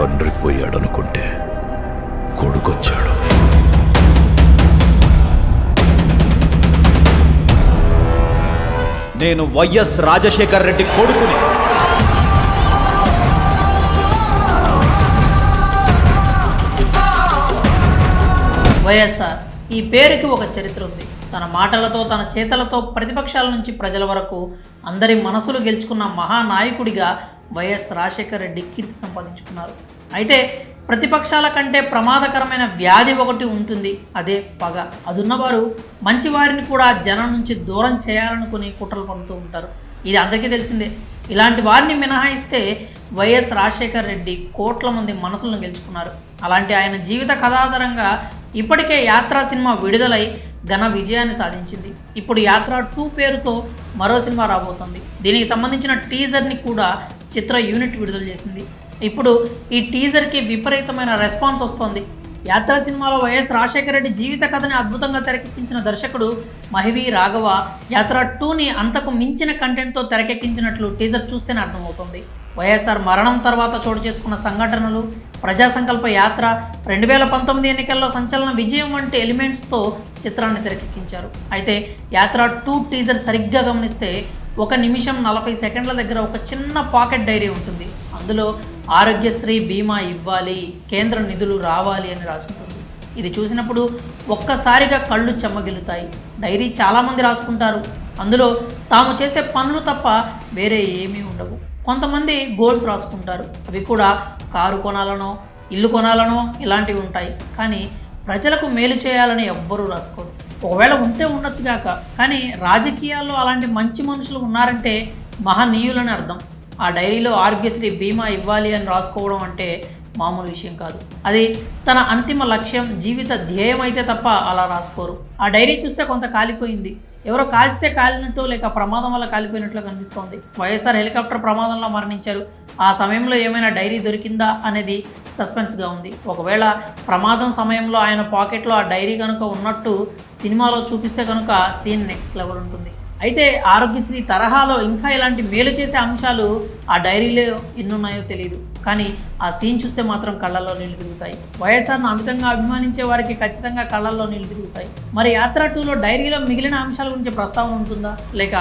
తండ్రి పోయాడనుకుంటే కొడుకొచ్చాడు. నేను వైఎస్ రాజశేఖర్ రెడ్డి కొడుకుని. వైఎస్ఆర్ ఈ పేరుకి ఒక చరిత్ర ఉంది. తన మాటలతో తన చేతలతో ప్రతిపక్షాల నుంచి ప్రజల వరకు అందరి మనసులు గెలుచుకున్న మహానాయకుడిగా వైఎస్ రాజశేఖర రెడ్డి కీర్తి సంపాదించుకున్నారు. అయితే ప్రతిపక్షాల కంటే ప్రమాదకరమైన వ్యాధి ఒకటి ఉంటుంది. అదే పగ. అదున్నవారు మంచివారిని కూడా జనం నుంచి దూరం చేయాలనుకుని కుట్రలు పడుతూ ఉంటారు. ఇది అందరికీ తెలిసిందే. ఇలాంటి వారిని మినహాయిస్తే వైఎస్ రాజశేఖర్ రెడ్డి కోట్ల మంది మనసులను గెలుచుకున్నారు. అలాంటి ఆయన జీవిత కథాధారంగా ఇప్పటికే యాత్ర సినిమా విడుదలై ఘన విజయాన్ని సాధించింది. ఇప్పుడు యాత్ర టూ పేరుతో మరో సినిమా రాబోతోంది. దీనికి సంబంధించిన టీజర్ని కూడా చిత్ర యూనిట్ విడుదల చేసింది. ఇప్పుడు ఈ టీజర్కి విపరీతమైన రెస్పాన్స్ వస్తోంది. యాత్ర సినిమాలో వైఎస్ రాజశేఖర రెడ్డి జీవిత కథని అద్భుతంగా తెరకెక్కించిన దర్శకుడు మహివి రాఘవ యాత్ర టూని అంతకు మించిన కంటెంట్తో తెరకెక్కించినట్లు టీజర్ చూస్తేనే అర్థమవుతుంది. వైఎస్ఆర్ మరణం తర్వాత చోటు చేసుకున్న సంఘటనలు ప్రజా సంకల్ప యాత్ర రెండు వేల పంతొమ్మిది ఎన్నికల్లో సంచలన విజయం వంటి ఎలిమెంట్స్తో చిత్రాన్ని తెరకెక్కించారు. అయితే యాత్ర టూ టీజర్ సరిగ్గా గమనిస్తే ఒక నిమిషం నలభై సెకండ్ల దగ్గర ఒక చిన్న పాకెట్ డైరీ ఉంటుంది. అందులో ఆరోగ్యశ్రీ బీమా ఇవ్వాలి కేంద్ర నిధులు రావాలి అని రాసుకుంటుంది. ఇది చూసినప్పుడు ఒక్కసారిగా కళ్ళు చెమ్మగిలుతాయి డైరీ చాలామంది రాసుకుంటారు. అందులో తాము చేసే పనులు తప్ప వేరే ఏమీ ఉండవు. కొంతమంది గోల్స్ రాసుకుంటారు. అవి కూడా కారు కొనాలనో ఇల్లు కొనాలనో ఇలాంటివి ఉంటాయి. కానీ ప్రజలకు మేలు చేయాలని ఎవ్వరూ రాసుకోరు. ఒకవేళ ఉంటే ఉండొచ్చు కాక కానీ రాజకీయాల్లో అలాంటి మంచి మనుషులు ఉన్నారంటే మహనీయులని అర్థం. ఆ డైరీలో ఆరోగ్యశ్రీ బీమా ఇవ్వాలి అని రాసుకోవడం అంటే మామూలు విషయం కాదు. అది తన అంతిమ లక్ష్యం జీవిత ధ్యేయం అయితే తప్ప అలా రాసుకోరు. ఆ డైరీ చూస్తే కొంత కాలిపోయింది. ఎవరో కాల్చితే కాలినట్టు లేక ప్రమాదం వల్ల కాలిపోయినట్లు కనిపిస్తోంది వైఎస్ఆర్ హెలికాప్టర్ ప్రమాదంలో మరణించారు. ఆ సమయంలో ఏమైనా డైరీ దొరికిందా అనేది సస్పెన్స్గా ఉంది. ఒకవేళ ప్రమాదం సమయంలో ఆయన పాకెట్లో ఆ డైరీ కనుక ఉన్నట్టు సినిమాలో చూపిస్తే కనుక సీన్ నెక్స్ట్ లెవెల్ ఉంటుంది. అయితే ఆరోగ్యశ్రీ తరహాలో ఇంకా ఇలాంటి మేలు చేసే అంశాలు ఆ డైరీలో ఎన్నున్నాయో తెలియదు కానీ ఆ సీన్ చూస్తే మాత్రం కళ్ళల్లో నీళ్ళు తిరుగుతాయి. వైఎస్ఆర్ను అమితంగా అభిమానించే వారికి ఖచ్చితంగా కళ్ళల్లో నీళ్ళు తిరుగుతాయి. మరి యాత్ర టూలో డైరీలో మిగిలిన అంశాల గురించి ప్రస్తావన ఉంటుందా? లేక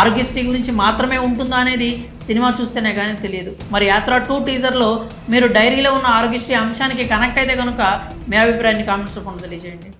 ఆరోగ్యశ్రీ గురించి మాత్రమే ఉంటుందా అనేది సినిమా చూస్తేనే కానీ తెలియదు. మరి యాత్ర టూ టీజర్లో మీరు డైరీలో ఉన్న ఆరోగ్యశ్రీ అంశానికి కనెక్ట్ అయితే కనుక మీ అభిప్రాయాన్ని కామెంట్స్ రూపంలో తెలియజేయండి.